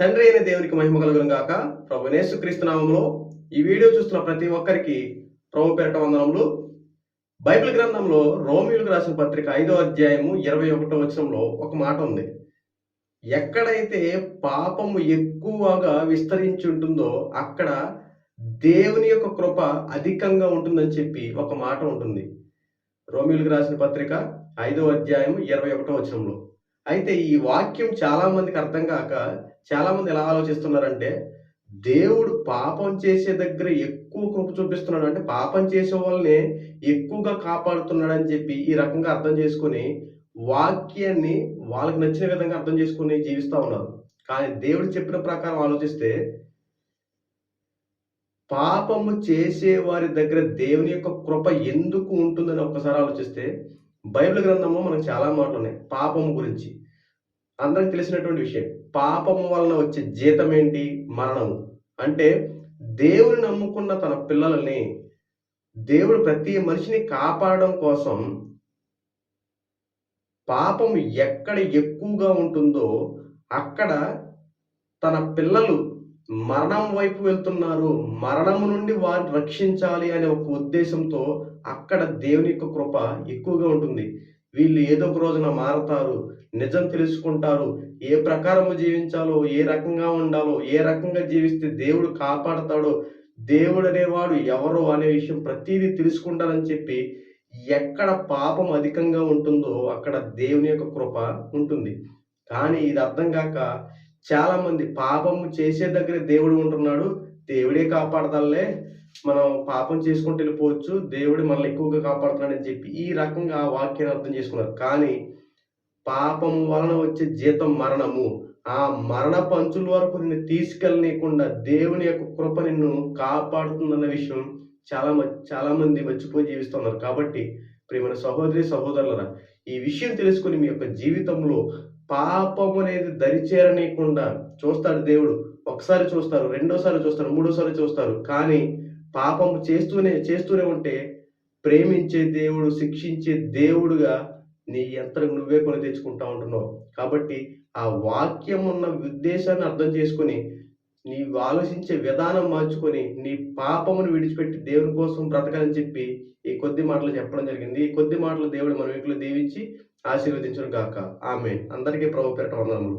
తండ్రి అయిన దేవునికి మహిమ కలుగును గాక. ప్రభు యేసుక్రీస్తు ఈ వీడియో చూస్తున్న ప్రతి ఒక్కరికి ప్రభు పేరట వందనములు. బైబిల్ గ్రంథంలో రోమిలకు రాసిన పత్రిక ఐదో అధ్యాయము ఇరవై ఒకటో వచనంలో ఒక మాట ఉంది. ఎక్కడైతే పాపము ఎక్కువగా విస్తరించి ఉంటుందో అక్కడ దేవుని యొక్క కృప అధికంగా ఉంటుందని చెప్పి ఒక మాట ఉంటుంది. రోమిలకు రాసిన పత్రిక ఐదో అధ్యాయం ఇరవై ఒకటో వచనంలో. అయితే ఈ వాక్యం చాలా మందికి అర్థం కాక చాలా మంది ఎలా ఆలోచిస్తున్నారంటే దేవుడు పాపం చేసే దగ్గర ఎక్కువ కృప చూపిస్తున్నాడు. అంటే పాపం చేసే వాళ్ళని ఎక్కువగా కాపాడుతున్నాడు అని చెప్పి ఈ రకంగా అర్థం చేసుకొని వాక్యాన్ని వాళ్ళకి నచ్చిన విధంగా అర్థం చేసుకుని జీవిస్తూ ఉన్నారు. కానీ దేవుడు చెప్పిన ప్రకారం ఆలోచిస్తే పాపము చేసే వారి దగ్గర దేవుని యొక్క కృప ఎందుకు ఉంటుందని ఒక్కసారి ఆలోచిస్తే బైబిల్ గ్రంథంలో మనకు చాలా మాటలు ఉన్నాయి. పాపము గురించి. అందరికి తెలిసినటువంటి విషయం. పాపము వలన వచ్చే జీతం ఏంటి? మరణము. అంటే దేవుని నమ్ముకున్న తన పిల్లలని దేవుడు ప్రతి మనిషిని కాపాడడం కోసం పాపం ఎక్కడ ఎక్కువగా ఉంటుందో అక్కడ తన పిల్లలు మరణం వైపు వెళ్తున్నారు. మరణము నుండి వారిని రక్షించాలి అనే ఒక ఉద్దేశంతో అక్కడ దేవుని యొక్క కృప ఎక్కువగా ఉంటుంది. వీళ్ళు ఏదో ఒక రోజున మారతారు. నిజం తెలుసుకుంటారు. ఏ ప్రకారము జీవించాలో ఏ రకంగా ఉండాలో ఏ రకంగా జీవిస్తే దేవుడు కాపాడతాడో దేవుడు అనేవాడు ఎవరు అనే విషయం ప్రతిదీ తెలుసుకుంటారని చెప్పి ఎక్కడ పాపం అధికంగా ఉంటుందో అక్కడ దేవుని యొక్క కృప ఉంటుంది. కానీ ఇది అర్థం కాక చాలా మంది పాపము చేసే దగ్గర దేవుడు ఉంటున్నాడు. దేవుడే కాపాడతాలే మనం పాపం చేసుకుంటూ వెళ్ళిపోవచ్చు. దేవుడు మనల్ని ఎక్కువగా కాపాడుతున్నాడని చెప్పి ఈ రకంగా ఆ వాక్యాన్ని అర్థం చేసుకున్నారు. కానీ పాపం వలన వచ్చే జీతం మరణము. ఆ మరణ పంచుల వరకు నిన్ను తీసుకెళ్ళనీయకుండా దేవుని యొక్క కృప నిన్ను కాపాడుతుందన్న విషయం చాలా మ- చాలా మంది మర్చిపోయి జీవిస్తున్నారు. కాబట్టి ప్రియమైన సహోదరి సహోదరులరా ఈ విషయం తెలుసుకుని మీ యొక్క జీవితంలో పాపం అనేది దరిచేరనీయకుండా చూస్తాడు దేవుడు. ఒకసారి చూస్తారు రెండోసారి చూస్తారు మూడోసారి చూస్తారు. కానీ పాపం చేస్తూనే చేస్తూనే ఉంటే ప్రేమించే దేవుడు శిక్షించే దేవుడుగా నీ యంత్రం నువ్వే కొని తెచ్చుకుంటా ఉంటున్నావు. కాబట్టి ఆ వాక్యం ఉన్న ఉద్దేశాన్ని అర్థం చేసుకొని నీవు ఆలోచించే విధానం మార్చుకొని నీ పాపమును విడిచిపెట్టి దేవుని కోసం బ్రతకాలని చెప్పి ఈ కొద్ది మాటలు చెప్పడం జరిగింది. ఈ కొద్ది మాటలు దేవుడు మన వీటిలో దీవించి ఆశీర్వదించను గాక ఆమె అందరికీ ప్రభు పేరట వందనములు.